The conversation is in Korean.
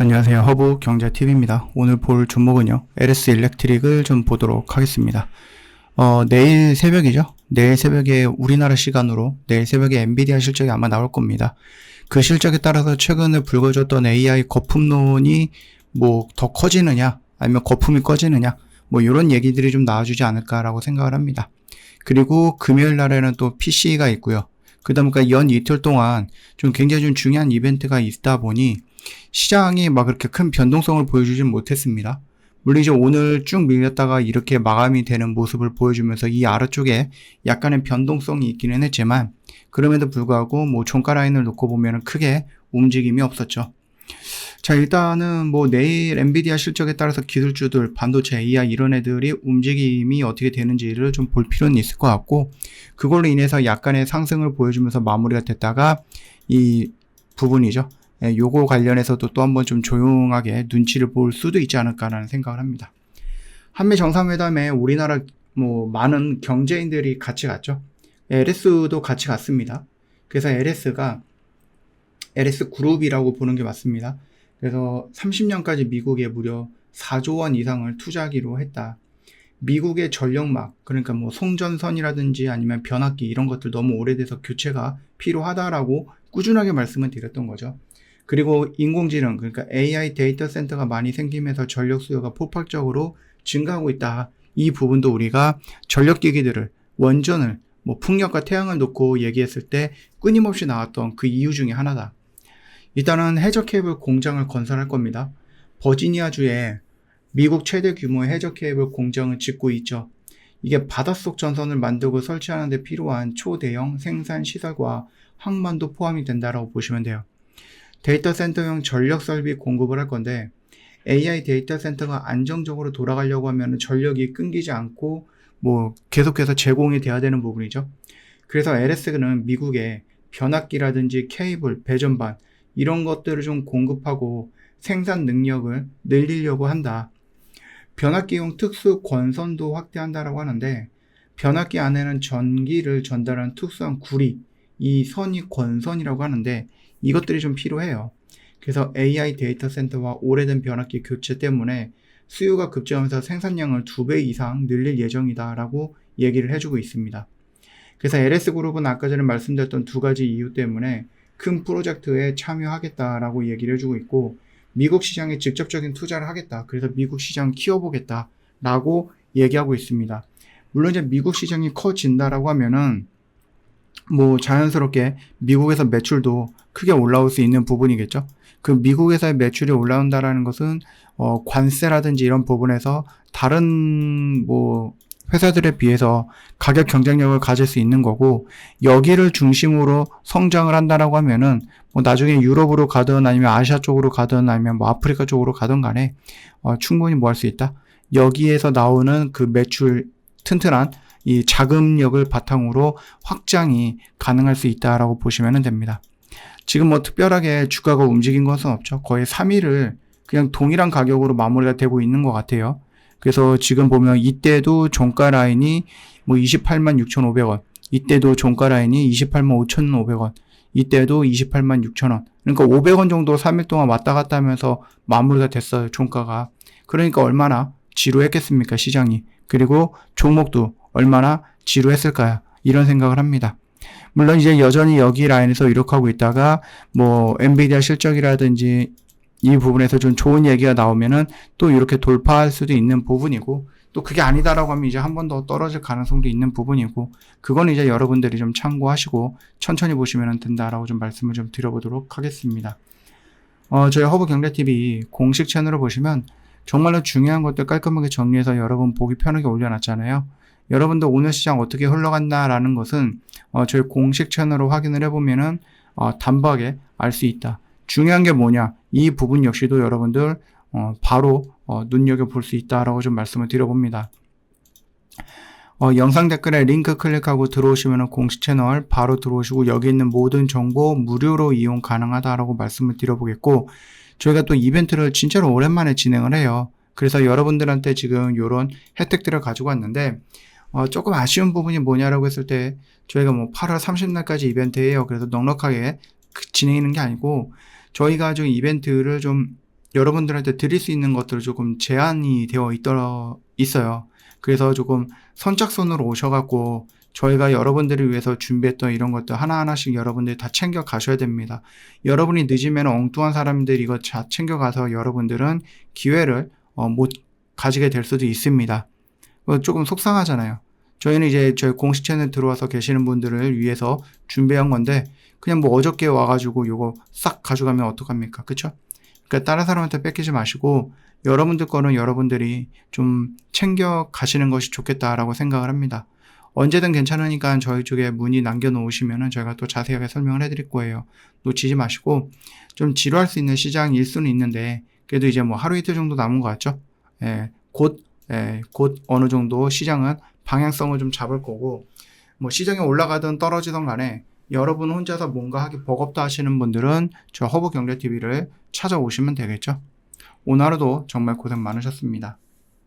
안녕하세요. 허브 경제TV입니다. 오늘 볼 종목은요. LS 일렉트릭을 좀 보도록 하겠습니다. 어, 내일 새벽이죠. 내일 새벽에 우리나라 시간으로 내일 새벽에 엔비디아 실적이 아마 나올 겁니다. 그 실적에 따라서 최근에 불거졌던 AI 거품론이 뭐 더 커지느냐 아니면 거품이 꺼지느냐 뭐 이런 얘기들이 좀 나와주지 않을까라고 생각을 합니다. 그리고 금요일 날에는 또 PC가 있고요. 그다 보니까 연 이틀 동안 좀 굉장히 좀 중요한 이벤트가 있다 보니 시장이 막 그렇게 큰 변동성을 보여주진 못했습니다. 물론 이제 오늘 쭉 밀렸다가 이렇게 마감이 되는 모습을 보여주면서 이 아래쪽에 약간의 변동성이 있기는 했지만 그럼에도 불구하고 뭐 종가 라인을 놓고 보면 크게 움직임이 없었죠. 자 일단은 뭐 내일 엔비디아 실적에 따라서 기술주들 반도체 AI 이런 애들이 움직임이 어떻게 되는지를 좀 볼 필요는 있을 것 같고 그걸로 인해서 약간의 상승을 보여주면서 마무리가 됐다가 이 부분이죠. 예, 요거 관련해서도 또 한번 좀 조용하게 눈치를 볼 수도 있지 않을까라는 생각을 합니다. 한미 정상회담에 우리나라 뭐 많은 경제인들이 같이 갔죠. LS도 같이 갔습니다. 그래서 LS가 LS 그룹이라고 보는 게 맞습니다. 그래서 30년까지 미국에 무려 4조 원 이상을 투자하기로 했다. 미국의 전력막, 그러니까 뭐 송전선이라든지 아니면 변압기 이런 것들 너무 오래돼서 교체가 필요하다라고 꾸준하게 말씀을 드렸던 거죠. 그리고 인공지능, 그러니까 AI 데이터 센터가 많이 생기면서 전력 수요가 폭발적으로 증가하고 있다. 이 부분도 우리가 전력 기기들을, 원전을, 뭐 풍력과 태양을 놓고 얘기했을 때 끊임없이 나왔던 그 이유 중에 하나다. 일단은 해저 케이블 공장을 건설할 겁니다. 버지니아주에 미국 최대 규모의 해저 케이블 공장을 짓고 있죠. 이게 바닷속 전선을 만들고 설치하는 데 필요한 초대형 생산 시설과 항만도 포함이 된다라고 보시면 돼요. 데이터 센터용 전력 설비 공급을 할 건데 AI 데이터 센터가 안정적으로 돌아가려고 하면 전력이 끊기지 않고 뭐 계속해서 제공이 돼야 되는 부분이죠. 그래서 LS는 미국에 변압기라든지 케이블, 배전반 이런 것들을 좀 공급하고 생산 능력을 늘리려고 한다. 변압기용 특수 권선도 확대한다라고 하는데 변압기 안에는 전기를 전달하는 특수한 구리, 이 선이 권선이라고 하는데 이것들이 좀 필요해요. 그래서 AI 데이터 센터와 오래된 변압기 교체 때문에 수요가 급증하면서 생산량을 두 배 이상 늘릴 예정이다라고 얘기를 해주고 있습니다. 그래서 LS그룹은 아까 전에 말씀드렸던 두 가지 이유 때문에 큰 프로젝트에 참여하겠다라고 얘기를 해주고 있고 미국 시장에 직접적인 투자를 하겠다. 그래서 미국 시장 키워보겠다라고 얘기하고 있습니다. 물론 이제 미국 시장이 커진다라고 하면은 뭐 자연스럽게 미국에서 매출도 크게 올라올 수 있는 부분이겠죠. 그 미국에서의 매출이 올라온다라는 것은 어 관세라든지 이런 부분에서 다른 뭐 회사들에 비해서 가격 경쟁력을 가질 수 있는 거고 여기를 중심으로 성장을 한다라고 하면은 뭐 나중에 유럽으로 가든 아니면 아시아 쪽으로 가든 아니면 뭐 아프리카 쪽으로 가든 간에 어 충분히 뭐 할 수 있다. 여기에서 나오는 그 매출 튼튼한 이 자금력을 바탕으로 확장이 가능할 수 있다라고 보시면 됩니다. 지금 뭐 특별하게 주가가 움직인 것은 없죠. 거의 3일을 그냥 동일한 가격으로 마무리가 되고 있는 것 같아요. 그래서 지금 보면 이때도 종가 라인이 뭐 28만 6,500원, 이때도 종가 라인이 28만 5,500원, 이때도 28만 6천원. 그러니까 500원 정도 3일 동안 왔다 갔다 하면서 마무리가 됐어요, 종가가. 그러니까 얼마나 지루했겠습니까, 시장이. 그리고 종목도 얼마나 지루했을까요? 이런 생각을 합니다. 물론 이제 여전히 여기 라인에서 이렇게 하고 있다가 뭐 엔비디아 실적이라든지 이 부분에서 좀 좋은 얘기가 나오면은 또 이렇게 돌파할 수도 있는 부분이고 또 그게 아니다라고 하면 이제 한 번 더 떨어질 가능성도 있는 부분이고 그건 이제 여러분들이 좀 참고하시고 천천히 보시면 된다라고 좀 말씀을 좀 드려보도록 하겠습니다. 어, 저희 허브 경제TV 공식 채널을 보시면 정말로 중요한 것들 깔끔하게 정리해서 여러분 보기 편하게 올려놨잖아요. 여러분도 오늘 시장 어떻게 흘러간다라는 것은 어, 저희 공식 채널로 확인을 해보면은 어, 단박에 알 수 있다. 중요한 게 뭐냐? 이 부분 역시도 여러분들 어, 바로 어, 눈여겨 볼 수 있다라고 좀 말씀을 드려봅니다. 어, 영상 댓글에 링크 클릭하고 들어오시면 공식 채널 바로 들어오시고 여기 있는 모든 정보 무료로 이용 가능하다라고 말씀을 드려보겠고 저희가 또 이벤트를 진짜로 오랜만에 진행을 해요. 그래서 여러분들한테 지금 이런 혜택들을 가지고 왔는데 어, 조금 아쉬운 부분이 뭐냐라고 했을 때 저희가 뭐 8월 30날까지 이벤트예요. 그래서 넉넉하게 그 진행하는 게 아니고 저희가 좀 이벤트를 좀 여러분들한테 드릴 수 있는 것들을 조금 제한이 되어 있더, 있어요. 그래서 조금 선착순으로 오셔갖고 저희가 여러분들을 위해서 준비했던 이런 것들 하나하나씩 여러분들이 다 챙겨 가셔야 됩니다. 여러분이 늦으면 엉뚱한 사람들이 이거 다 챙겨가서 여러분들은 기회를 어, 못 가지게 될 수도 있습니다. 어, 조금 속상하잖아요. 저희는 이제 저희 공식 채널 들어와서 계시는 분들을 위해서 준비한 건데 그냥 뭐 어저께 와가지고 요거 싹 가져가면 어떡합니까? 그쵸? 그러니까 다른 사람한테 뺏기지 마시고 여러분들 거는 여러분들이 좀 챙겨 가시는 것이 좋겠다라고 생각을 합니다. 언제든 괜찮으니까 저희 쪽에 문의 남겨놓으시면은 저희가 또 자세하게 설명을 해드릴 거예요. 놓치지 마시고 좀 지루할 수 있는 시장일 수는 있는데 그래도 이제 뭐 하루 이틀 정도 남은 것 같죠? 예, 곧, 예, 곧 어느 정도 시장은 방향성을 좀 잡을 거고 뭐 시장이 올라가든 떨어지든 간에 여러분 혼자서 뭔가 하기 버겁다 하시는 분들은 저 허브 경제TV를 찾아오시면 되겠죠. 오늘 하루도 정말 고생 많으셨습니다.